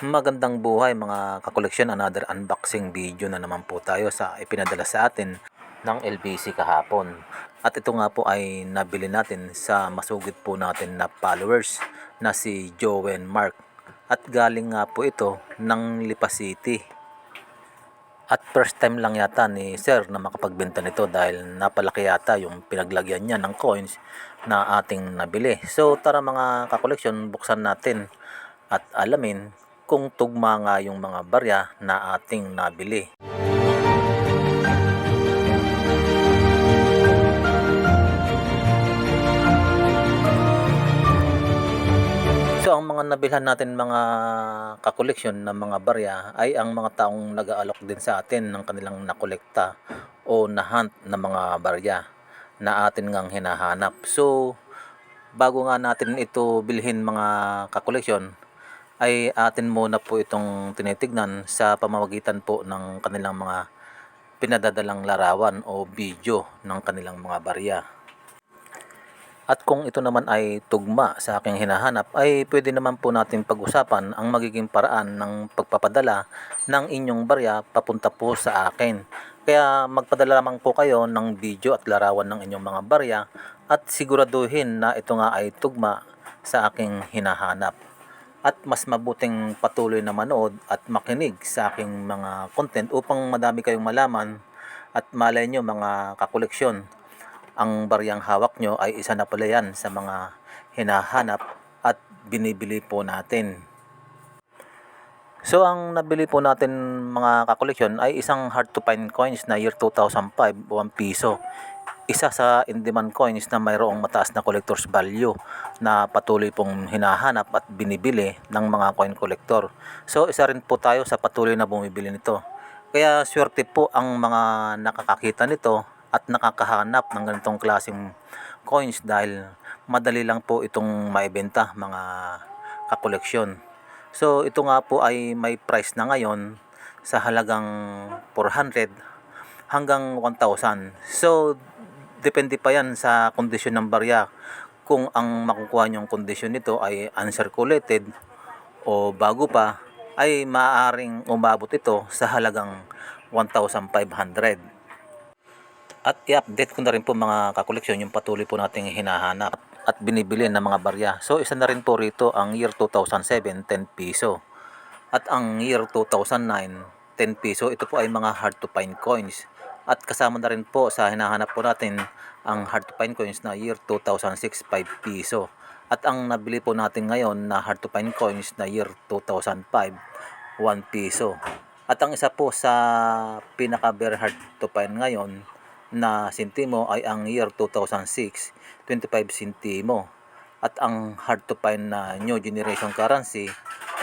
Magandang buhay mga kakoleksyon, another unboxing video na naman po tayo sa ipinadala sa atin ng LBC kahapon. At ito nga po ay nabili natin sa masugid po natin na followers na si Jowen Mark. At galing nga po ito ng Lipa City. At first time lang yata ni Sir na makapagbenta nito dahil napalaki yata yung pinaglagyan niya ng coins na ating nabili. So tara mga kakoleksyon, buksan natin at alamin kung tugma nga yung mga barya na ating nabili. So ang mga nabilhan natin mga kakoleksyon ng mga barya ay ang mga taong nag-aalok din sa atin ng kanilang nakolekta o nahunt na mga barya na atin ngang hinahanap. So bago nga natin ito bilhin mga kakoleksyon ay atin muna po itong tinitignan sa pamamagitan po ng kanilang mga pinadadalang larawan o video ng kanilang mga barya. At kung ito naman ay tugma sa aking hinahanap, ay pwede naman po natin pag-usapan ang magiging paraan ng pagpapadala ng inyong barya papunta po sa akin. Kaya magpadala lamang po kayo ng video at larawan ng inyong mga barya at siguraduhin na ito nga ay tugma sa aking hinahanap. At mas mabuting patuloy na manood at makinig sa aking mga content upang madami kayong malaman at malay nyo mga kakoleksyon ang baryang hawak nyo ay isa na pala yan sa mga hinahanap at binibili po natin. So ang nabili po natin mga kakoleksyon ay isang hard to find coins na year 2005, 1 piso. Isa sa in-demand coins na mayroong mataas na collector's value na patuloy pong hinahanap at binibili ng mga coin collector. So isa rin po tayo sa patuloy na bumibili nito. Kaya swerte po ang mga nakakakita nito at nakakahanap ng ganitong klaseng coins dahil madali lang po itong maibenta mga kakoleksyon. So ito nga po ay may price na ngayon sa halagang 400 hanggang 1,000. So depende pa yan sa kondisyon ng barya kung ang makukuha niyong kondisyon nito ay uncirculated o bago pa ay maaaring umabot ito sa halagang 1,500. At i-update ko na rin po mga kakoleksyon yung patuloy po nating hinahanap at binibili ng mga barya. So isa na rin po rito ang year 2007, 10 piso. At ang year 2009, 10 piso. Ito po ay mga hard to find coins. At kasama na rin po sa hinahanap po natin ang hard to find coins na year 2006, 5 piso. At ang nabili po natin ngayon na hard to find coins na year 2005, 1 piso. At ang isa po sa pinaka very hard to find ngayon na sintimo ay ang year 2006, 25 sintimo. At ang hard to find na new generation currency,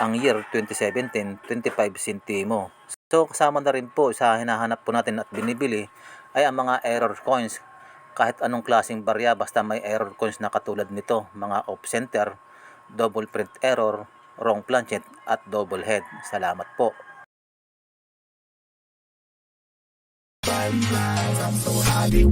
ang year 2017, 25 sintimo. So kasama na rin po sa hinahanap po natin at binibili ay ang mga error coins. Kahit anong klaseng barya basta may error coins na katulad nito, mga off center, double print error, wrong planchet at double head. Salamat po. I'm so happy.